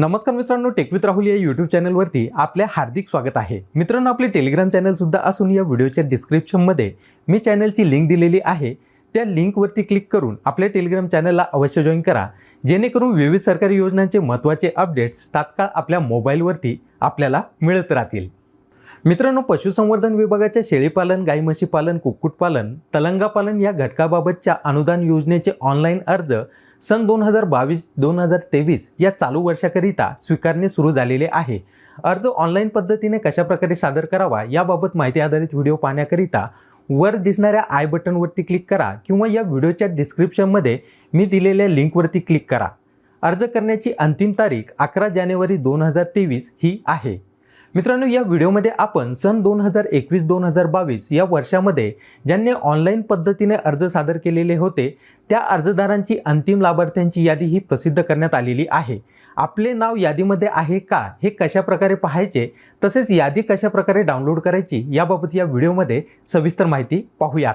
नमस्कार मित्रांनो टेकवित राहुल या यूट्यूब चॅनलवरती आपले हार्दिक स्वागत आहे. मित्रांनो आपले टेलिग्राम चॅनलसुद्धा असून या व्हिडिओच्या डिस्क्रिप्शनमध्ये मी चॅनलची लिंक दिलेली आहे. त्या लिंकवरती क्लिक करून आपल्या टेलिग्राम चॅनलला अवश्य जॉईन करा. जेणेकरून विविध सरकारी योजनांचे महत्त्वाचे अपडेट्स तात्काळ आपल्या मोबाईलवरती आपल्याला मिळत राहतील. मित्रांनो पशुसंवर्धन विभागाच्या शेळीपालन गाई म्हशी पालन कुक्कुटपालन तलंगापालन या घटकाबाबतच्या अनुदान योजनेचे ऑनलाईन अर्ज सन दोन हजार बावीस दोन हजार तेवीस या चालू वर्षाकरिता स्वीकारणे सुरू झालेले आहे. अर्ज ऑनलाईन पद्धतीने कशाप्रकारे सादर करावा याबाबत माहिती आधारित व्हिडिओ पाहण्याकरिता वर दिसणाऱ्या आय बटनवरती क्लिक करा किंवा या व्हिडिओच्या डिस्क्रिप्शनमध्ये मी दिलेल्या लिंकवरती क्लिक करा. अर्ज करण्याची अंतिम तारीख अकरा जानेवारी दोन हजार तेवीस ही आहे. मित्रांनो या व्हिडिओमध्ये आपण सन दोन हजार एकवीस दोन हजार बावीस या वर्षामध्ये ज्यांनी ऑनलाईन पद्धतीने अर्ज सादर केलेले होते त्या अर्जदारांची अंतिम लाभार्थ्यांची यादी ही प्रसिद्ध करण्यात आलेली आहे. आपले नाव यादीमध्ये आहे का? हे कशा प्रकारे पाहायचे? तसेच यादी कशा प्रकारे डाउनलोड करायची? याबाबत या व्हिडिओमध्ये सविस्तर माहिती पाहूयात.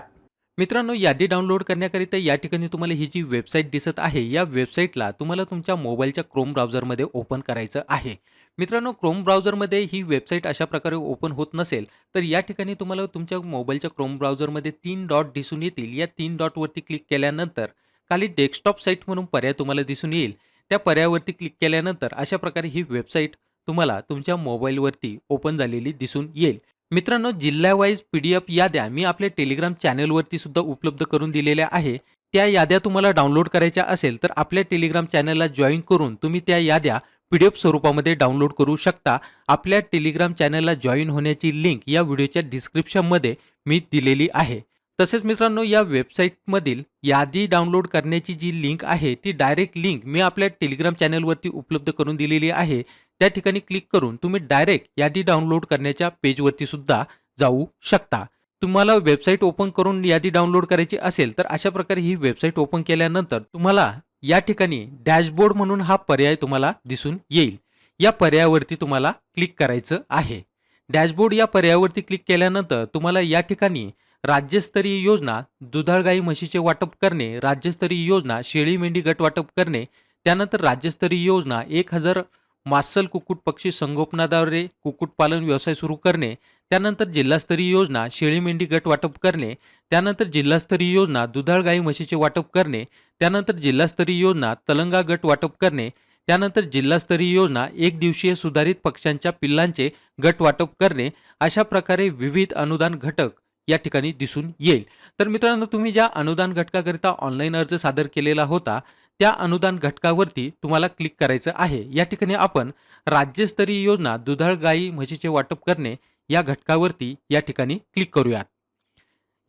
मित्रांनो यादी डाउनलोड करण्याकरिता या ठिकाणी तुम्हाला ही जी वेबसाईट दिसत आहे या वेबसाईटला तुम्हाला तुमच्या मोबाईलच्या क्रोम ब्राउझरमध्ये ओपन करायचं आहे. मित्रांनो क्रोम ब्राउझरमध्ये ही वेबसाईट अशा प्रकारे ओपन होत नसेल तर या ठिकाणी तुम्हाला तुमच्या मोबाईलच्या क्रोम ब्राउझरमध्ये तीन डॉट दिसून येतील. या तीन डॉटवरती क्लिक केल्यानंतर खाली डेस्कटॉप साईट म्हणून पर्याय तुम्हाला दिसून येईल. त्या पर्यायावरती क्लिक केल्यानंतर अशा प्रकारे ही वेबसाईट तुम्हाला तुमच्या मोबाईलवरती ओपन झालेली दिसून येईल. मित्रांनो जिल्ह्यावाईज पी डी एफ याद्या मी आपल्या टेलिग्राम चॅनलवरती सुद्धा उपलब्ध करून दिलेल्या आहे. त्या याद्या तुम्हाला डाउनलोड करायच्या असेल तर आपल्या टेलिग्राम चॅनलला जॉईन करून तुम्ही त्या याद्या पी डी एफ स्वरूपामध्ये डाउनलोड करू शकता. आपल्या टेलिग्राम चॅनलला जॉईन होण्याची लिंक या व्हिडिओच्या डिस्क्रिप्शनमध्ये मी दिलेली आहे. तसेच मित्रांनो या वेबसाईटमधील यादी डाउनलोड करण्याची जी लिंक आहे ती डायरेक्ट लिंक मी आपल्या टेलिग्राम चॅनलवरती उपलब्ध करून दिलेली आहे. त्या ठिकाणी क्लिक करून तुम्ही डायरेक्ट यादी डाउनलोड करण्याच्या पेजवरती सुद्धा जाऊ शकता. तुम्हाला वेबसाईट ओपन करून यादी डाउनलोड करायची असेल तर अशा प्रकारे ही वेबसाईट ओपन केल्यानंतर तुम्हाला या ठिकाणी डॅशबोर्ड म्हणून हा पर्याय तुम्हाला दिसून येईल. या पर्यायावरती तुम्हाला क्लिक करायचं आहे. डॅशबोर्ड या पर्यायावरती क्लिक केल्यानंतर तुम्हाला या ठिकाणी राज्यस्तरीय योजना दुधाळ गाई म्हशीचे वाटप करणे राज्यस्तरीय योजना शेळी मेंढी गट वाटप करणे त्यानंतर राज्यस्तरीय योजना एक हजार मासल कुक्कुट पक्षी संगोपनाद्वारे कुक्कुटपालन व्यवसाय सुरू करणे त्यानंतर जिल्हास्तरीय योजना शेळी मेंढी गट वाटप करणे त्यानंतर जिल्हास्तरीय योजना दुधाळ गाई म्हशीचे वाटप करणे त्यानंतर जिल्हास्तरीय योजना तलंगा गट वाटप करणे त्यानंतर जिल्हास्तरीय योजना एक दिवसीय सुधारित पक्ष्यांच्या पिल्लांचे गट वाटप करणे अशा प्रकारे विविध अनुदान घटक या ठिकाणी दिसून येईल. तर मित्रांनो तुम्ही ज्या अनुदान घटकाकरिता ऑनलाईन अर्ज सादर केलेला होता त्या अनुदान घटकावरती तुम्हाला क्लिक करायचं आहे. या ठिकाणी आपण राज्यस्तरीय योजना दुधाळ गाई म्हशीचे वाटप करणे या घटकावरती या ठिकाणी क्लिक करूयात.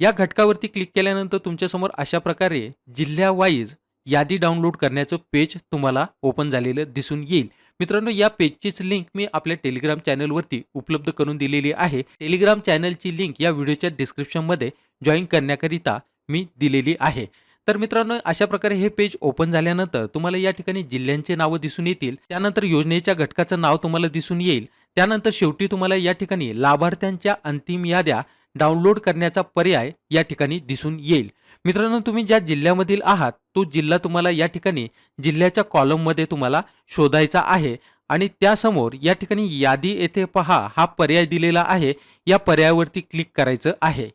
या घटकावरती क्लिक केल्यानंतर तुमच्यासमोर अशा प्रकारे जिल्ह्यावाईज यादी डाउनलोड करण्याचं पेज तुम्हाला ओपन झालेलं दिसून येईल. मित्रांनो या पेजचीच लिंक मी आपल्या टेलिग्राम चॅनलवरती उपलब्ध करून दिलेली आहे. टेलिग्राम चॅनलची लिंक या व्हिडिओच्या डिस्क्रिप्शनमध्ये जॉईन करण्याकरिता मी दिलेली आहे. तर मित्रांनो अशा प्रकारे हे पेज ओपन झाल्यानंतर तुम्हाला या ठिकाणी जिल्ह्यांचे नावं दिसून येतील त्यानंतर योजनेच्या घटकाचं नाव तुम्हाला दिसून येईल त्यानंतर शेवटी तुम्हाला या ठिकाणी लाभार्थ्यांच्या अंतिम याद्या डाउनलोड करण्याचा पर्याय या ठिकाणी दिसून येईल. मित्रांनो तुम्ही ज्या जिल्ह्यामधील आहात तो जिल्हा तुम्हाला या ठिकाणी जिल्ह्याच्या कॉलममध्ये तुम्हाला शोधायचा आहे आणि त्यासमोर या ठिकाणी यादी येथे पहा हा पर्याय दिलेला आहे या पर्यायावरती क्लिक करायचं आहे.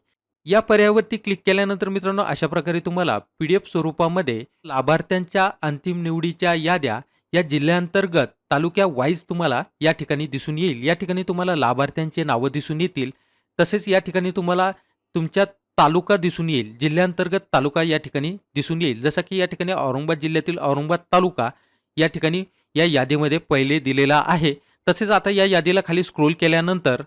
या पर्यायावरती क्लिक केल्यानंतर मित्रांनो अशा प्रकारे तुम्हाला पी डी एफ स्वरूपामध्ये लाभार्थ्यांच्या अंतिम निवडीच्या याद्या या जिल्ह्यांतर्गत तालुक्या वाईज तुम्हाला या ठिकाणी दिसून येईल. या ठिकाणी तुम्हाला लाभार्थ्यांचे नावं दिसून येतील. तसेच या ठिकाणी तुम्हाला तुमच्या तालुका दिसून येईल. जिल्ह्यांतर्गत तालुका या ठिकाणी दिसून येईल. जसं की या ठिकाणी औरंगाबाद जिल्ह्यातील औरंगाबाद तालुका या ठिकाणी या यादीमध्ये पहिले दिलेला आहे. तसेच आता या यादीला खाली स्क्रोल केल्यानंतर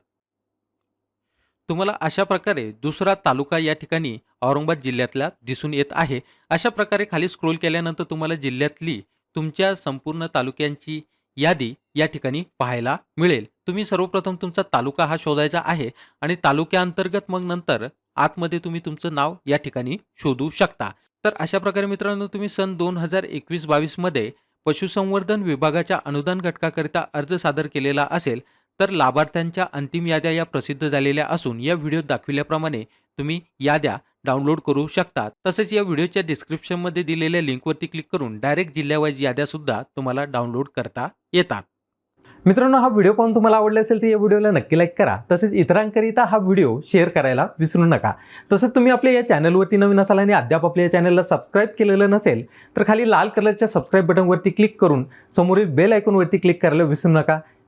तुम्हाला अशा प्रकारे दुसरा तालुका या ठिकाणी औरंगाबाद जिल्ह्यातला दिसून येत आहे. अशा प्रकारे खाली स्क्रोल केल्यानंतर तुम्हाला जिल्ह्यातली तुमच्या संपूर्ण तालुक्यांची यादी या ठिकाणी पाहायला मिळेल. तुम्ही सर्वप्रथम तुमचा तालुका हा शोधायचा आहे आणि तालुक्याअंतर्गत मग नंतर आतमध्ये तुम्ही तुमचं नाव या ठिकाणी शोधू शकता. तर अशा प्रकारे मित्रांनो तुम्ही सन दोन हजार एकवीस बावीसमध्ये पशुसंवर्धन विभागाच्या अनुदान घटकाकरिता अर्ज सादर केलेला असेल. तर लाभार्थ्यांच्या अंतिम याद्या या प्रसिद्ध झालेल्या असून या व्हिडिओत दाखविल्याप्रमाणे तुम्ही याद्या डाउनलोड करू शकता. तसेच या व्हिडिओच्या डिस्क्रिप्शनमध्ये दिलेल्या लिंकवरती क्लिक करून डायरेक्ट जिल्ह्यावाईज याद्यासुद्धा तुम्हाला डाउनलोड करता येतात. मित्रांनो हा व्हिडिओ पाहून तुम्हाला आवडला असेल तर या व्हिडिओला नक्की लाईक करा. तसेच इतरांकरिता हा व्हिडिओ शेअर करायला विसरू नका. तसंच तुम्ही आपल्या या चॅनलवरती नवीन असाल आणि अद्याप आपल्या या चॅनलला सबस्क्राईब केलेलं नसेल तर खाली लाल कलरच्या सबस्क्राईब बटनवरती क्लिक करून समोरील बेल आयकॉनवरती क्लिक करायला विसरू नका.